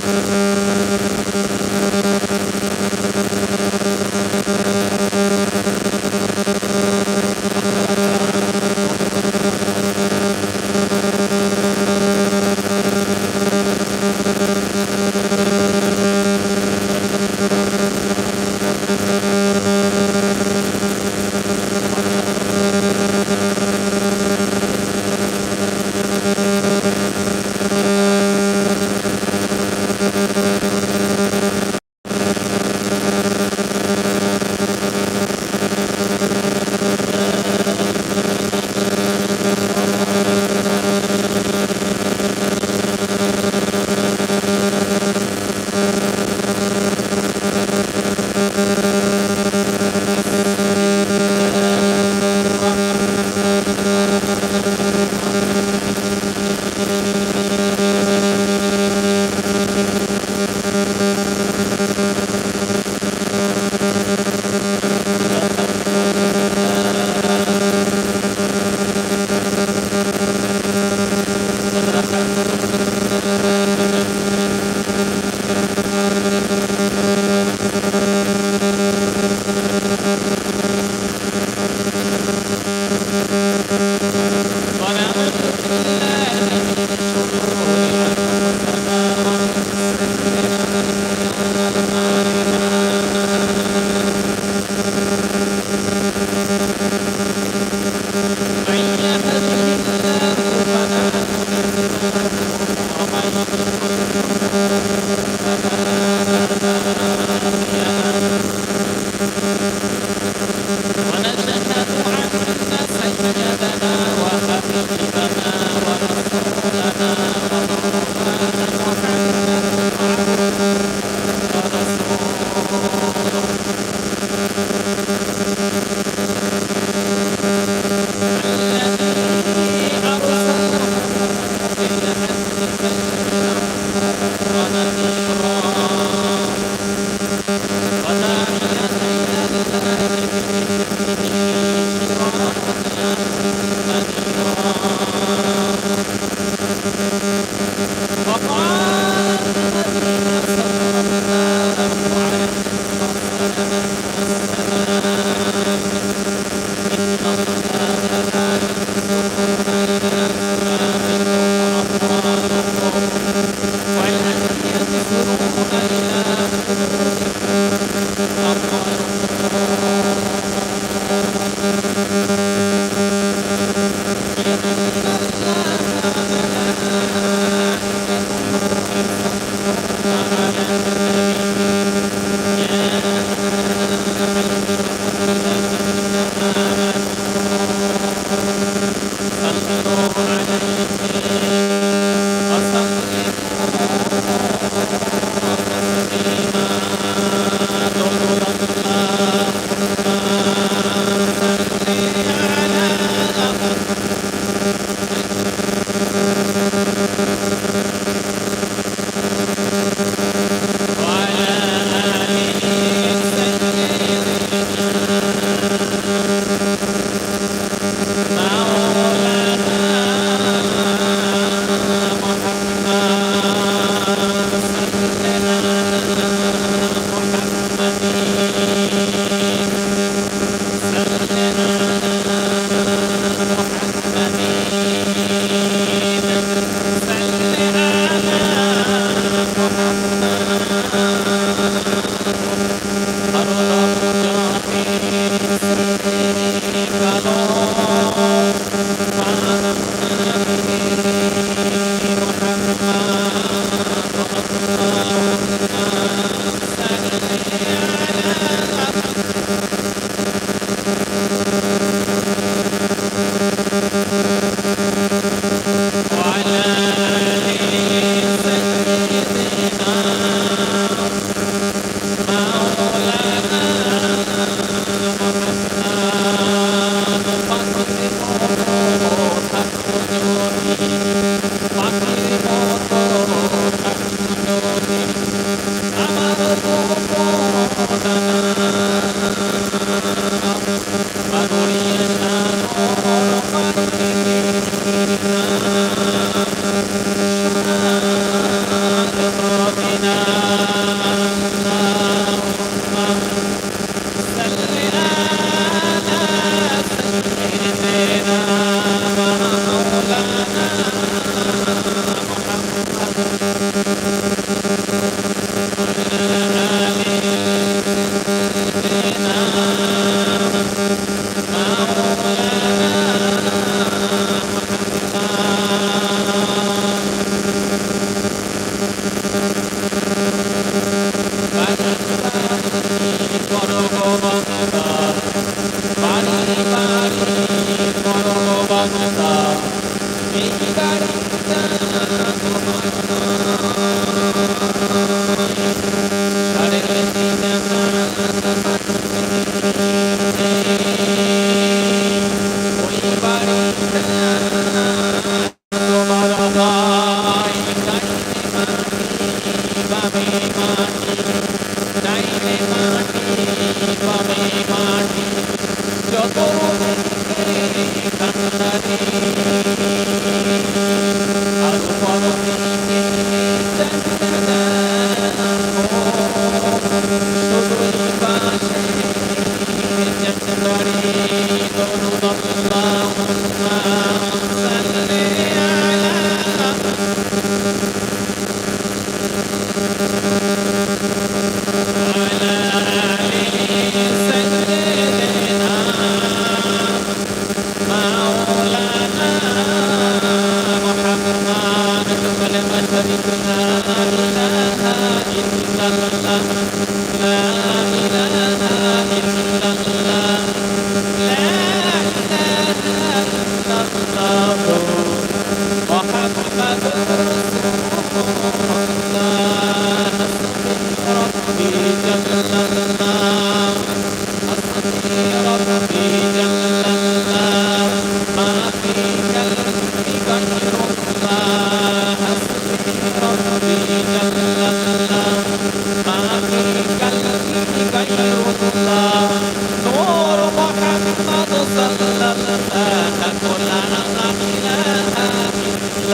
Música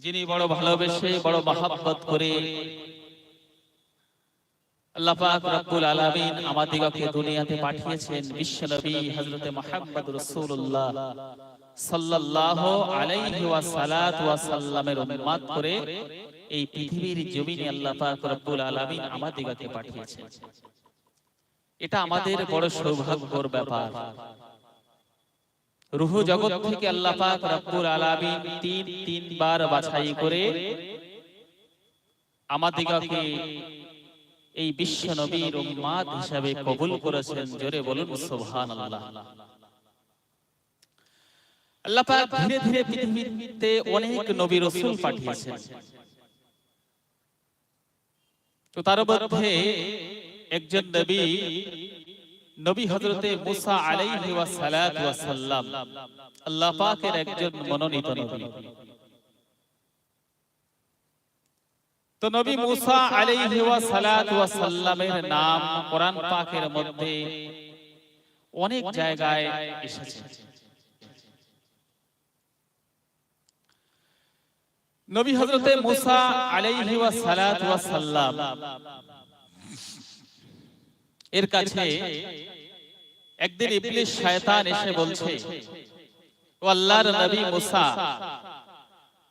যিনি বড় ভালোবেসে বড় মহাব্বত করে এটা আমাদের বড় সৌভাগ্যর ব্যাপার। রুহ জগৎ থেকে আল্লাহ পাক রব্বুল আলামিন তিন তিনবার বাছাই করে আমাদিগকে এই বিশ্ব নবীর উম্মাদ হিসাবে কবুল করেছেন। জোরে বলুন সুবহানাল্লাহ। আল্লাহ পাক ধীরে ধীরে পৃথিবীতে অনেক নবী রাসূল পাঠিয়েছেন। তো তার মধ্যে একজন নবী নবী হযরতে মুসা আলাইহি ওয়া সালাতু ওয়া সাল্লাম আল্লাহ পাকের একজন মনোনীত নবী। তো নবী মুসা আলাইহি ওয়া সালাতু ওয়া সাল্লামের নাম কোরআন পাকের মধ্যে অনেক জায়গায় এসেছে। নবী হযরতে মুসা আলাইহি ওয়া সালাতু ওয়া সাল্লাম এর কাছে একদিন ইবলিস শয়তান এসে বলছে ও আল্লাহর নবী মুসা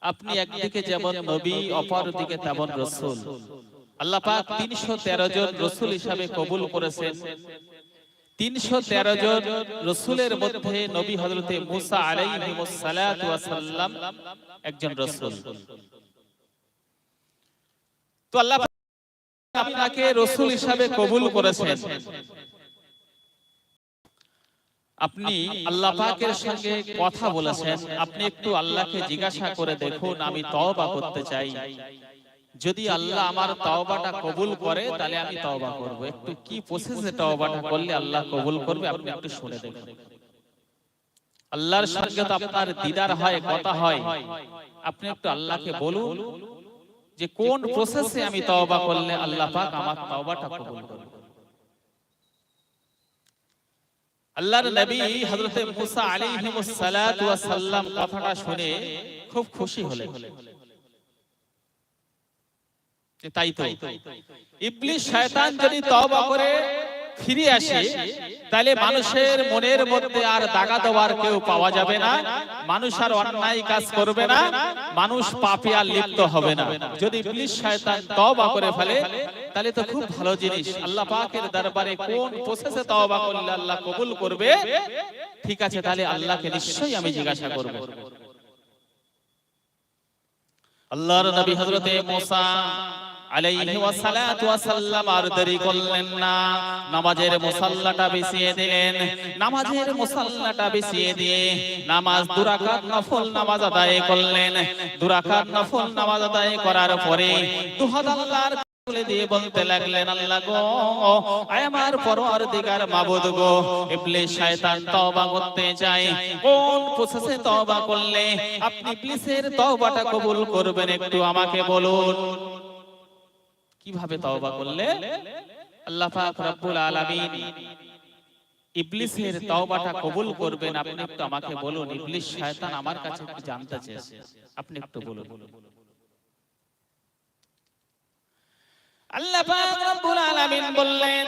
আপনি একদিকে যেমন নবী অপর দিকে তেমন রসুল। আল্লাহ পাক 313 জন রসুল হিসাবে কবুল করেছেন। 313 জন রসুলের মধ্যে নবী হযরতে মুসা আলাইহিস সালাতু ওয়াস সালাম একজন রসুল। তো আল্লাহ আপনাকে রসুল হিসাবে কবুল করেছেন। আপনি আল্লাহ পাকের সঙ্গে কথা বলেছেন। আপনি একটু আল্লাহকে জিজ্ঞাসা করে দেখুন, আমি তওবা করতে চাই। যদি আল্লাহ আমার তওবাটা কবুল করে, তাহলে আমি তওবা করব। একটু কি প্রসেসে তওবাটা করলে আল্লাহ কবুল করবে, আপনি একটু শুনে দেখুন। আল্লাহর সঙ্গে তো আপনার দিদার হয়, কথা হয়। আপনি একটু আল্লাহকে বলুন। যে কোন প্রসেসে আমি তওবা করলে আল্লাহ পাক আমার তওবাটা কবুল করবে আল্লাহর নবী হযরতে মুসা আলাইহিস সালাতু ওয়াস সালাম কথাটা শুনে খুব খুশি হলেন। তাই তো। ইবলিস শয়তান যদি তওবা করে ফিরে আসে তাহলে মানুষের মনের মধ্যে আর দাগা দেওয়ার কেউ পাওয়া যাবে না। মানুষ আর অন্যায় কাজ করবে না। মানুষ পাপে আর লিপ্ত হবে না। যদি ইবলিস শয়তান তওবা করে ফেলে তাহলে তো খুব ভালো জিনিস। আল্লাহ পাকের দরবারে কোন প্রসেসে তওবা করলে আল্লাহ কবুল করবে? ঠিক আছে তাহলে আল্লাহকে নিশ্চয়ই আমি জিজ্ঞাসা করব। আল্লাহর নবী হযরতে মুসা আলাইহি ওয়াসালাতু ওয়াসাল্লাম আর দেরি করলেন না। নামাজের মুসাল্লাটা বিছিয়ে দিলেন। নামাজের মুসাল্লাটা বিছিয়ে দিয়ে নামাজ দুরাকাত নফল নামাজ আদায় করলেন। দুরাকাত নফল নামাজ আদায় করার পরে দুহাত আল্লাহর তুলে দিয়ে বলতে লাগলেন আল্লাহ গো আমার পরওয়ারদিগার মাবুদ গো। ইবলিস শয়তান তওবা করতে চায়। কোন প্রসেসে তওবা করলে আপনি ইবলিসের তওবাটা কবুল করবেন একটু আমাকে বলুন। কীভাবে তওবা করলে? আল্লাহ পাক রব্বুল আলামিন ইবলিসের তওবাটা কবুল করবেন। আপনি একটু আমাকে বলুন, ইবলিস শয়তান আমার কাছে একটু জানতে চেয়েছে? আপনি একটু বলুন। আল্লাহ পাক রব্বুল আলামিন বললেন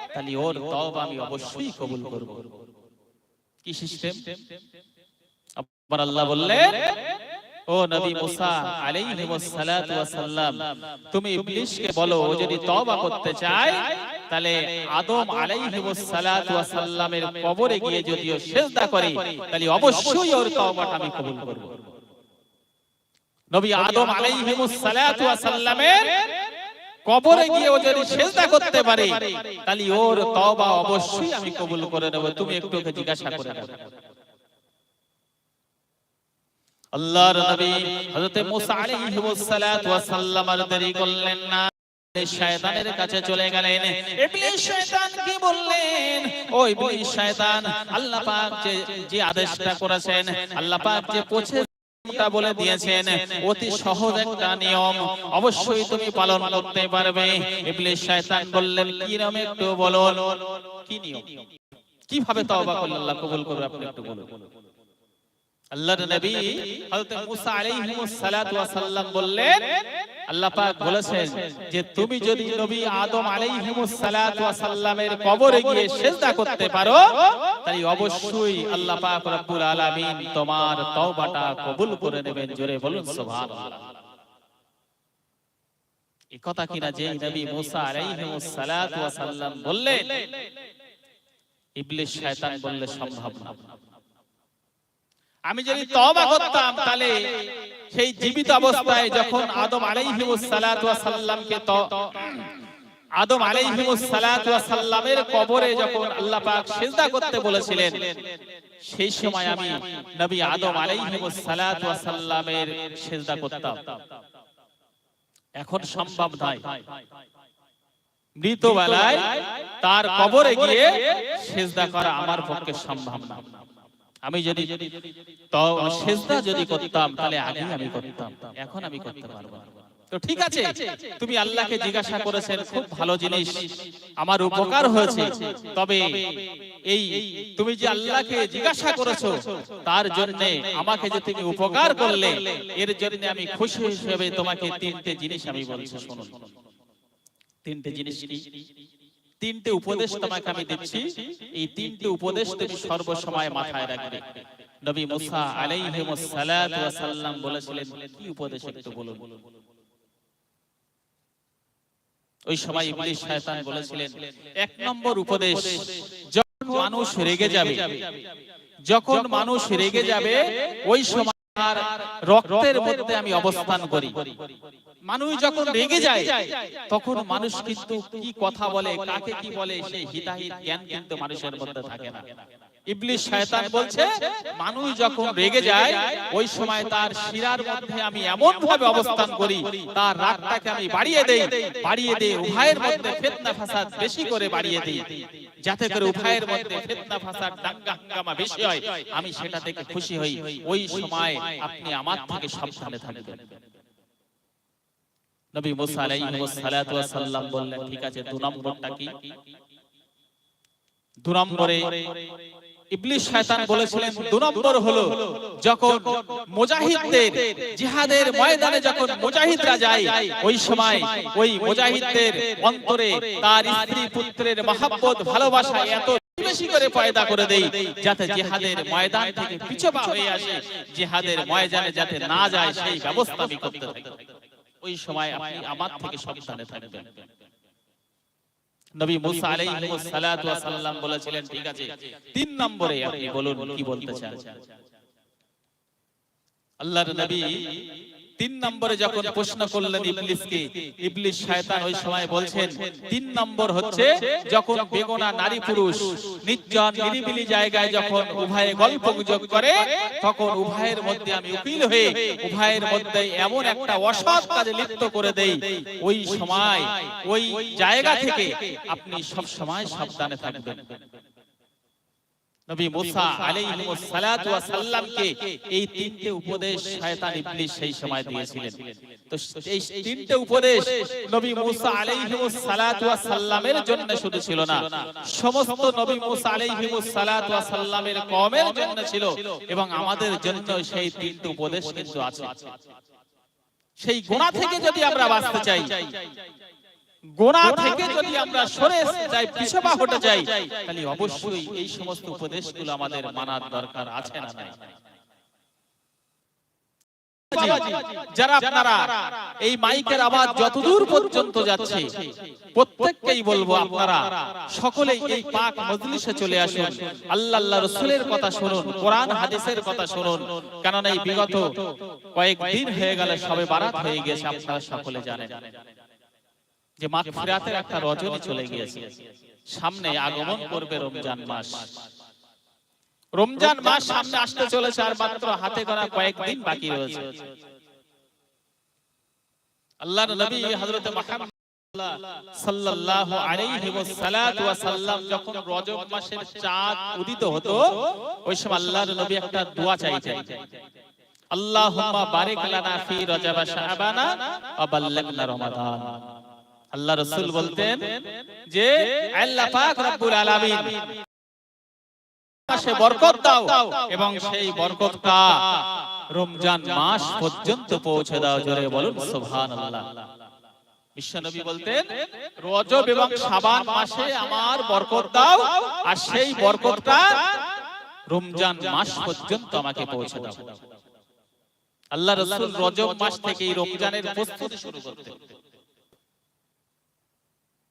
তাহলে ওর তওবা আমি অবশ্যই কবুল করব। কি সিস্টেম আবার আল্লাহ বললেন ও নবী মুসা আলাইহিস সালাতু ওয়াস সালাম তুমি ইবলিসকে বলো, ও যদি তওবা করতে চায়, তাহলে আদম আলাইহিস সালাতু ওয়াস সালামের কবরে গিয়ে যদি ও সিজদা করে, তাহলে অবশ্যই ওর তওবাটা আমি কবুল করব। নবী আদম আলাইহিস সালাতু ওয়াস সালামের কবরে গিয়ে ও যদি সেজদা করতে পারে তাহলে ওর তওবা অবশ্যই আমি কবুল করে নেব। তুমি একটু ওকে জিজ্ঞাসা করে নাও আল্লাহর নবী হযরত মুসা আলাইহিস সালাতু ওয়াস সালাম আর দেরি করলেন না। শয়তানের কাছে চলে গেলেন। ইবলিস শয়তান কি বললেন? ও ইবলিস শয়তান আল্লাহ পাক যে যে আদেশটা করেছেন আল্লাহ পাক যে পৌঁছে তা বলে দিয়েছেন। অতি সহজ একটা নিয়ম। অবশ্যই তুমি পালন করতে পারবে। ইবলিস শয়তান বললেন, কি নাম একটু বলো কি নিয়ম? কীভাবে তওবা করলে আল্লাহ কবুল করবে? আপনি একটু বলুন। আল্লাহর নবী হযরত মুসা আলাইহিস সালাতু ওয়াস সালাম বললেন আল্লাহ পাক বলেছেন যে তুমি যদি নবী আদম আলাইহিস সালাতু ওয়াস সালামের কবরে গিয়ে সিজদা করতে পারো তাই অবশ্যই আল্লাহ পাক রব্বুল আলামিন তোমার তওবাটা কবুল করে নেবেন জোরে বলুন সুবহানাল্লাহ। এই কথা কিনা যে নবী মুসা আলাইহিস সালাতু ওয়াস সালাম বললেন ইবলিস শয়তান বললে সম্ভব না। আমি যদি তওবা করতাম তাহলে সেই জীবিত অবস্থায় যখন আদম আলাইহিস সালাতু ওয়াস সালামকে আদম ওয়াস কবরে যখন আল্লাহ পাক সিজদা করতে বলেছিলেন সেই সময় আমি নবী আদম ওয়াস সিজদা করতাম। এখন সম্ভব নয়। মৃত বেলায় তার কবরে গিয়ে সিজদা করা আমার পক্ষে সম্ভব না। আমি যদি সেজদা যদি করতাম তাহলে আগে আমি করতাম। এখন আমি করতে পারব তো ঠিক আছে তুমি আল্লাহকে জিজ্ঞাসা করেছেন খুব ভালো জিনিস। আমার উপকার হয়েছে। তবে এই তুমি যে আল্লাহকে জিজ্ঞাসা করেছ তার জন্য আমাকে যে তুমি উপকার করলে এর জন্য আমি খুশি হিসেবে তোমাকে তিনটে জিনিস আমি বলছি শুনুন। তিনটে জিনিস কি? তিনটে উপদেশ তোমাকে আমি দিচ্ছি। এই তিনটে উপদেশ তুমি সর্বসময় মাথায় রাখবে। নবী মুসা আলাইহিস সালাতু ওয়াস সালাম বলেছিলেন, কি উপদেশ একটু বলুন? ওই সময় ইবলিস শয়তান বলেছিলেন, এক নম্বর উপদেশ, যখন মানুষ রেগে যাবে, যখন মানুষ রেগে যাবে, ওই সময় তার রক্তের মধ্যে আমি অবস্থান করি। মানুষ যখন রেগে যায়, তখন মানুষ কিন্তু কি কথা বলে, কাকে কি বলে, সেই হিতাহিত জ্ঞান কিন্তু মানুষের মধ্যে থাকে না। ইবলিশ শয়তান বলছে মানুষ যখন রেগে যায় ওই সময় তার শিরার মধ্যে আমি এমন ভাবে অবস্থান করি তার রাগটাকে আমি বাড়িয়ে দেই বাড়িয়ে দেই উভয়ের মধ্যে ফিতনা ফাসাদ বেশি করে বাড়িয়ে দেই যাতে করে উভয়ের মধ্যে ফিতনা ফাসাদ দাঙ্গা হাঙ্গামা বেশি হয় আমি সেটা থেকে খুশি হই ওই সময় আপনি আমার থেকে সাবধানে থাকবেন। নবী মুসা আলাইহিস সালাতু ওয়াস সালাম বললেন ঠিক আছে দু নম্বরটা কি? দু নম্বরে ইবলিশ শয়তান বলেছিলেন দু নম্বর হলো যখন মুজাহিদদের জিহাদের ময়দানে যখন মুজাহিদরা যায় ওই সময় ওই মুজাহিদদের অন্তরে তার স্ত্রী পুত্রের মহাব্বত ভালোবাসা এত বেশি করে পয়দা করে দেই যাতে জিহাদের ময়দান থেকে পিছপা হয়ে আসে জিহাদের ময়দানে যাতে না যায় সেই ব্যবস্থা আমি করতে থাকি। ওই সময় আপনি আমার থেকে সাবধানে থাকবেন। নবী মুসা আলাইহিস সালাতু ওয়াস সালাম বলেছিলেন ঠিক আছে? তিন নম্বরে আপনি বলুন কি বলতে চান? আল্লাহর নবী তিন নম্বরে যখন প্রশ্ন করলেন ইবলিসকে, ইবলিস শয়তান ওই সময় বলছেন, তিন নম্বর হচ্ছে যখন বেগোনা নারী পুরুষ নির্জন নিরিবিলি জায়গায় যখন উভয়ে গল্প গুজব করে, তখন উভয়ের মধ্যে আমি উকিল হয়ে, উভয়ের মধ্যে এমন একটা অসৎ কাজে লিপ্ত করে দেই, ওই সময়, ওই জায়গা থেকে আপনি সব সময় সাবধানে থাকবেন। নবী মুসা আলাইহিস সালাতু ওয়াস সালামকে এই তিনটে উপদেশ শয়তান ইবলিস সেই সময় দিয়েছিলেন। তো এই তিনটে উপদেশ নবী মুসা আলাইহিস সালাতু ওয়াস সালামের জন্য শুধু ছিল না। সমস্ত নবী মুসা আলাইহিস সালাতু ওয়াস সালামের কওমের জন্য ছিল। এবং আমাদের জন্য সেই তিনটে উপদেশ কিন্তু আছে। সেই গোনা থেকে যদি আমরা বাঁচতে চাই গোনা থেকে যদি আমরা সরে যাই পিছপা হতে যাই তাহলে অবশ্যই এই সমস্ত উপদেশগুলো আমাদের মানার দরকার আছে না নাই। যারা আপনারা এই মাইকের আওয়াজ যতদূর পর্যন্ত যাচ্ছে প্রত্যেককেই বলব আপনারা সকলেই এই পাক মজলিসে চলে আসুন। আল্লাহ আল্লাহ রসুলের কথা শুনুন কোরআন হাদিসের কথা শুনুন। কারণ এই বিগত কয়েকদিন হয়ে গেলে সবে বারাত হয়ে গেছে আপনারা সকলে জানেন। যে মাগফিরাতের একটা রজনী চলে গিয়েছে। সামনে আগমন করবে রমজান মাস। রমজান মাস সামনে আসতে চলেছে আর মাত্র হাতে গোনা কয়েকদিন বাকি রয়েছে। আল্লাহর নবী হযরত সাল্লাল্লাহু আলাইহি ওয়াসাল্লাতু ওয়াসাল্লাম যখন রজব মাসের চাঁদ উদিত হতো, ওই সময় আল্লাহর নবী একটা দোয়া চাইতেন। আল্লাহুম্মা বারিক লানা ফি রজব শাবানা ওয়া রমাদান। আল্লাহ রসুল বলতেন যে আল্লাহ পাক রব্বুল আলামিন মাসে বরকত দাও এবং সেই বরকতটা রমজান মাস পর্যন্ত পৌঁছে দাও জোরে বলুন সুবহানাল্লাহ। বিশ্বনবী বলতেন রজব এবং শাবান মাসে আমার বরকত দাও আর সেই বরকতটা রমজান মাস পর্যন্ত আমাকে পৌঁছে দাও। আল্লাহ রসুল রজব মাস থেকে রমজানের প্রস্তুতি শুরু করতেন।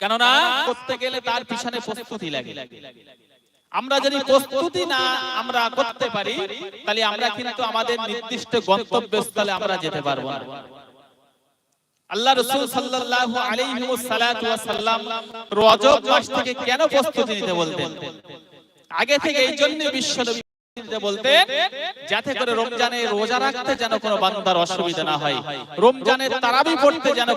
কেননা করতে গেলে তার পিছনে প্রস্তুতি লাগে। আমরা যদি প্রস্তুতি না আমরা করতে পারি তাহলে আমরা কিন্তু আমাদের নির্দিষ্ট গন্তব্যস্থলে আমরা যেতে পারব না। আল্লাহ রাসূল সাল্লাল্লাহু আলাইহি ওয়াসাল্লাম রজব মাস থেকে কেন প্রস্তুতি নিতে বলতেন? আগে থেকে এই জন্য বিশ্ব নবী বলতেন যাতে করে রমজানে রোজা রাখতে যেন কোনো বান্দার অসুবিধা না হয়। রমজানের তারাবি পড়তে যেন